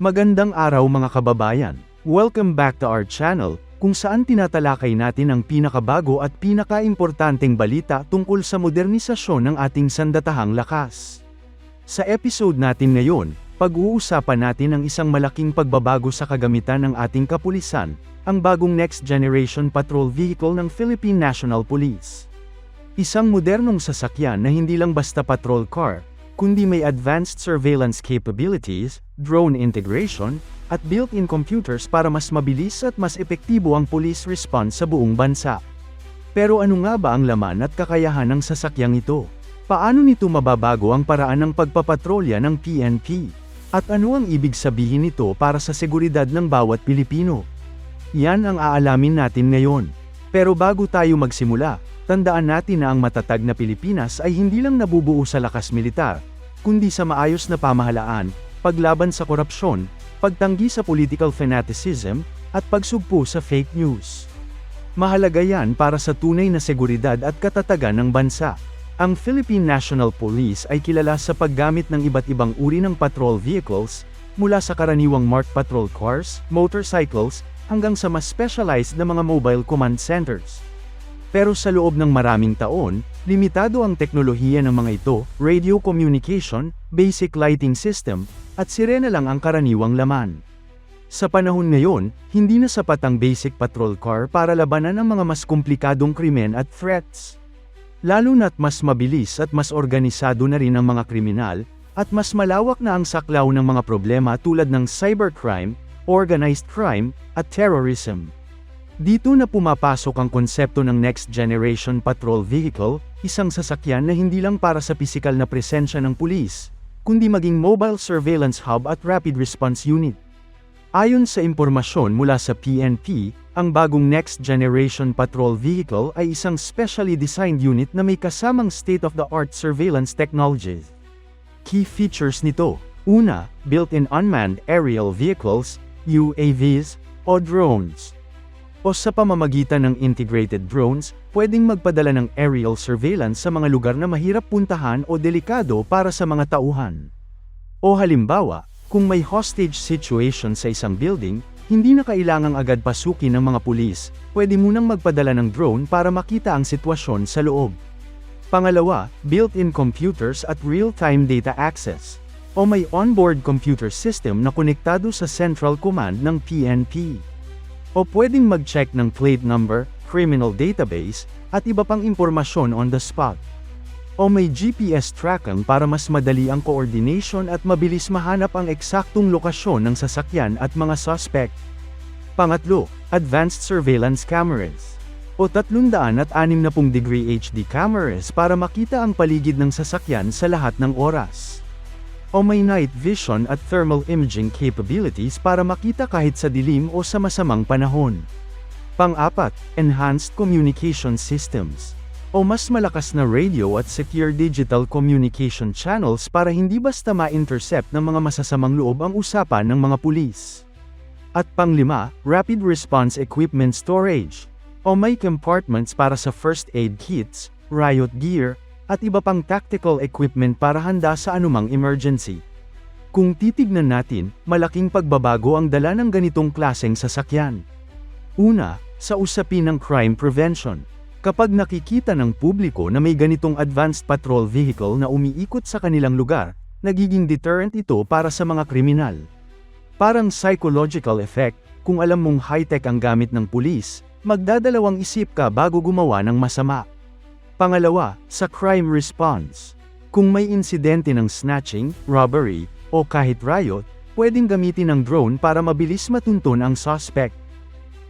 Magandang araw mga kababayan. Welcome back to our channel, kung saan tinatalakay natin ang pinakabago at pinakaimportanteng balita tungkol sa modernisasyon ng ating sandatahang lakas. Sa episode natin ngayon, pag-uusapan natin ang isang malaking pagbabago sa kagamitan ng ating kapulisan, ang bagong Next Generation Patrol Vehicle ng Philippine National Police. Isang modernong sasakyan na hindi lang basta patrol car, kundi may advanced surveillance capabilities, drone integration, at built-in computers para mas mabilis at mas epektibo ang police response sa buong bansa. Pero ano nga ba ang laman at kakayahan ng sasakyang ito? Paano nito mababago ang paraan ng pagpapatrolya ng PNP? At ano ang ibig sabihin nito para sa seguridad ng bawat Pilipino? Yan ang aalamin natin ngayon. Pero bago tayo magsimula, tandaan natin na ang matatag na Pilipinas ay hindi lang nabubuo sa lakas militar, kundi sa maayos na pamahalaan, paglaban sa korupsyon, pagtanggi sa political fanaticism, at pagsugpo sa fake news. Mahalaga yan para sa tunay na seguridad at katatagan ng bansa. Ang Philippine National Police ay kilala sa paggamit ng iba't ibang uri ng patrol vehicles, mula sa karaniwang marked patrol cars, motorcycles, hanggang sa mas specialized na mga mobile command centers. Pero sa loob ng maraming taon, limitado ang teknolohiya ng mga ito, radio communication, basic lighting system, at sirena lang ang karaniwang laman. Sa panahon ngayon, hindi na sapat ang basic patrol car para labanan ang mga mas komplikadong krimen at threats. Lalo na't mas mabilis at mas organisado na rin ang mga kriminal, at mas malawak na ang saklaw ng mga problema tulad ng cybercrime, organized crime, at terrorism. Dito na pumapasok ang konsepto ng Next Generation Patrol Vehicle, isang sasakyan na hindi lang para sa pisikal na presensya ng pulis, kundi maging mobile surveillance hub at rapid response unit. Ayon sa impormasyon mula sa PNP, ang bagong Next Generation Patrol Vehicle ay isang specially designed unit na may kasamang state-of-the-art surveillance technologies. Key features nito, una, built-in unmanned aerial vehicles, UAVs, o drones. O sa pamamagitan ng integrated drones, pwedeng magpadala ng aerial surveillance sa mga lugar na mahirap puntahan o delikado para sa mga tauhan. O halimbawa, kung may hostage situation sa isang building, hindi na kailangang agad pasukin ng mga pulis, pwede munang magpadala ng drone para makita ang sitwasyon sa loob. Pangalawa, built-in computers at real-time data access. O may onboard computer system na konektado sa central command ng PNP. O pwedeng mag-check ng plate number, criminal database, at iba pang impormasyon on the spot. O may GPS tracking para mas madali ang coordination at mabilis mahanap ang eksaktong lokasyon ng sasakyan at mga suspect. Pangatlo, advanced surveillance cameras. O 360 degree HD cameras para makita ang paligid ng sasakyan sa lahat ng oras. O may night vision at thermal imaging capabilities para makita kahit sa dilim o sa masamang panahon. Pang-apat, enhanced communication systems. O mas malakas na radio at secure digital communication channels para hindi basta ma-intercept ng mga masasamang loob ang usapan ng mga pulis. At panglima, rapid response equipment storage. O may compartments para sa first aid kits, riot gear, at iba pang tactical equipment para handa sa anumang emergency. Kung titignan natin, malaking pagbabago ang dala ng ganitong klaseng sasakyan. Una, sa usapin ng crime prevention. Kapag nakikita ng publiko na may ganitong advanced patrol vehicle na umiikot sa kanilang lugar, nagiging deterrent ito para sa mga kriminal. Parang psychological effect, kung alam mong high-tech ang gamit ng pulis, magdadalawang isip ka bago gumawa ng masama. Pangalawa, sa crime response. Kung may insidente ng snatching, robbery, o kahit riot, pwedeng gamitin ng drone para mabilis matuntun ang suspect.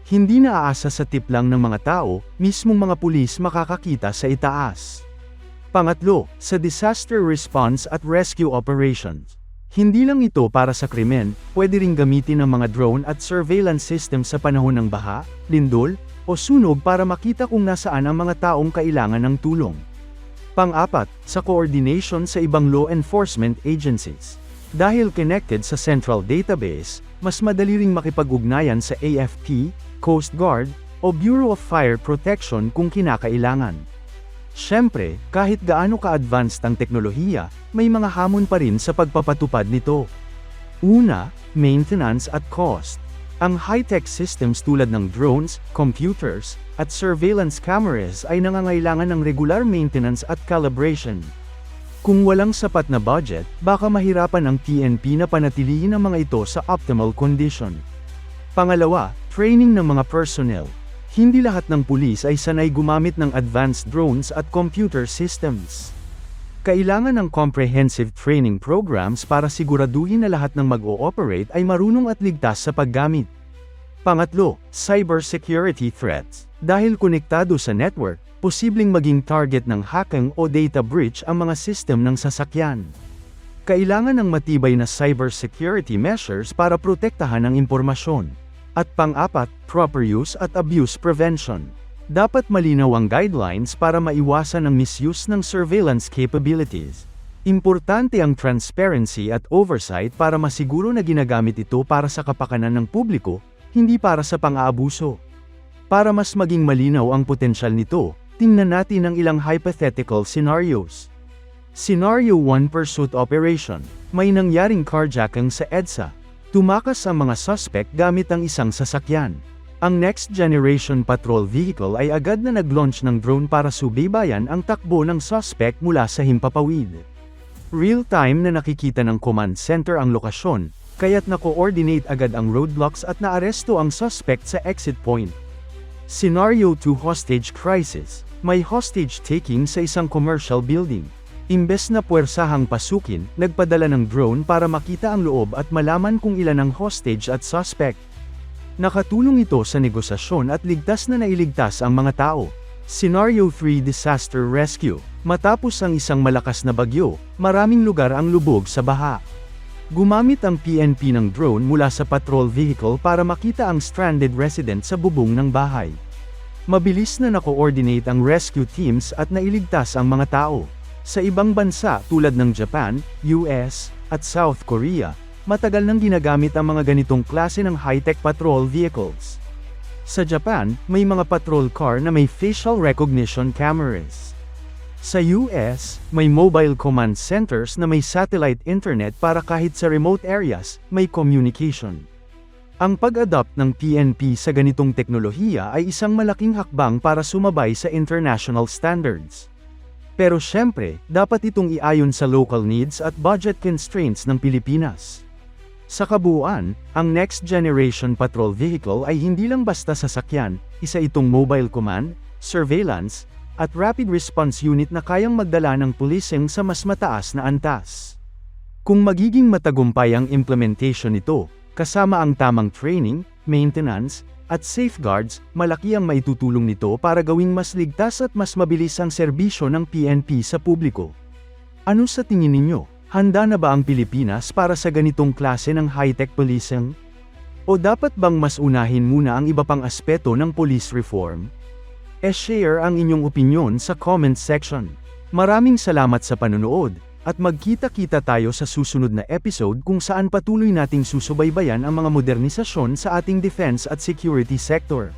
Hindi na aasa sa tip lang ng mga tao, mismong mga pulis makakakita sa itaas. Pangatlo, sa disaster response at rescue operations. Hindi lang ito para sa krimen, pwede ring gamitin ng mga drone at surveillance system sa panahon ng baha, lindol, o sunog para makita kung nasaan ang mga taong kailangan ng tulong. Pang-apat, sa coordination sa ibang law enforcement agencies. Dahil connected sa central database, mas madali ring makipag-ugnayan sa AFP, Coast Guard, o Bureau of Fire Protection kung kinakailangan. Siyempre, kahit gaano ka-advanced ang teknolohiya, may mga hamon pa rin sa pagpapatupad nito. Una, maintenance at cost. Ang high-tech systems tulad ng drones, computers, at surveillance cameras ay nangangailangan ng regular maintenance at calibration. Kung walang sapat na budget, baka mahirapan ang PNP na panatilihin ang mga ito sa optimal condition. Pangalawa, training ng mga personnel. Hindi lahat ng pulis ay sanay gumamit ng advanced drones at computer systems. Kailangan ng comprehensive training programs para siguraduhin na lahat ng mag-ooperate ay marunong at ligtas sa paggamit. Pangatlo, cybersecurity threats. Dahil konektado sa network, posibleng maging target ng hacking o data breach ang mga system ng sasakyan. Kailangan ng matibay na cybersecurity measures para protektahan ang impormasyon. At pang-apat, proper use at abuse prevention. Dapat malinaw ang guidelines para maiwasan ang misuse ng surveillance capabilities. Importante ang transparency at oversight para masiguro na ginagamit ito para sa kapakanan ng publiko, hindi para sa pang-aabuso. Para mas maging malinaw ang potensyal nito, tingnan natin ang ilang hypothetical scenarios. Scenario 1 Pursuit Operation. May nangyaring carjacking sa EDSA. Tumakas ang mga suspect gamit ang isang sasakyan. Ang Next Generation Patrol Vehicle ay agad na nag-launch ng drone para subaybayan ang takbo ng suspect mula sa himpapawid. Real-time na nakikita ng command center ang lokasyon, kaya't na-coordinate agad ang roadblocks at naaresto ang suspect sa exit point. Scenario 2 Hostage Crisis May hostage taking sa isang commercial building. Imbes na puwersahang pasukin, nagpadala ng drone para makita ang loob at malaman kung ilan ang hostage at suspect. Nakatulong ito sa negosasyon at ligtas na nailigtas ang mga tao. Scenario 3 Disaster Rescue Matapos ang isang malakas na bagyo, maraming lugar ang lubog sa baha. Gumamit ang PNP ng drone mula sa patrol vehicle para makita ang stranded resident sa bubong ng bahay. Mabilis na na-coordinate ang rescue teams at nailigtas ang mga tao. Sa ibang bansa tulad ng Japan, US, at South Korea, matagal nang ginagamit ang mga ganitong klase ng high-tech patrol vehicles. Sa Japan, may mga patrol car na may facial recognition cameras. Sa US, may mobile command centers na may satellite internet para kahit sa remote areas, may communication. Ang pag-adopt ng PNP sa ganitong teknolohiya ay isang malaking hakbang para sumabay sa international standards. Pero syempre, dapat itong iayon sa local needs at budget constraints ng Pilipinas. Sa kabuuan, ang Next Generation Patrol Vehicle ay hindi lang basta sasakyan, isa itong mobile command, surveillance, at rapid response unit na kayang magdala ng policing sa mas mataas na antas. Kung magiging matagumpay ang implementation nito, kasama ang tamang training, maintenance, at safeguards, malaki ang maitutulong nito para gawing mas ligtas at mas mabilis ang serbisyo ng PNP sa publiko. Ano sa tingin ninyo? Handa na ba ang Pilipinas para sa ganitong klase ng high-tech policing? O dapat bang mas unahin muna ang iba pang aspeto ng police reform? E-share ang inyong opinyon sa comment section. Maraming salamat sa panonood, at magkita-kita tayo sa susunod na episode kung saan patuloy nating susubaybayan ang mga modernisasyon sa ating defense at security sector.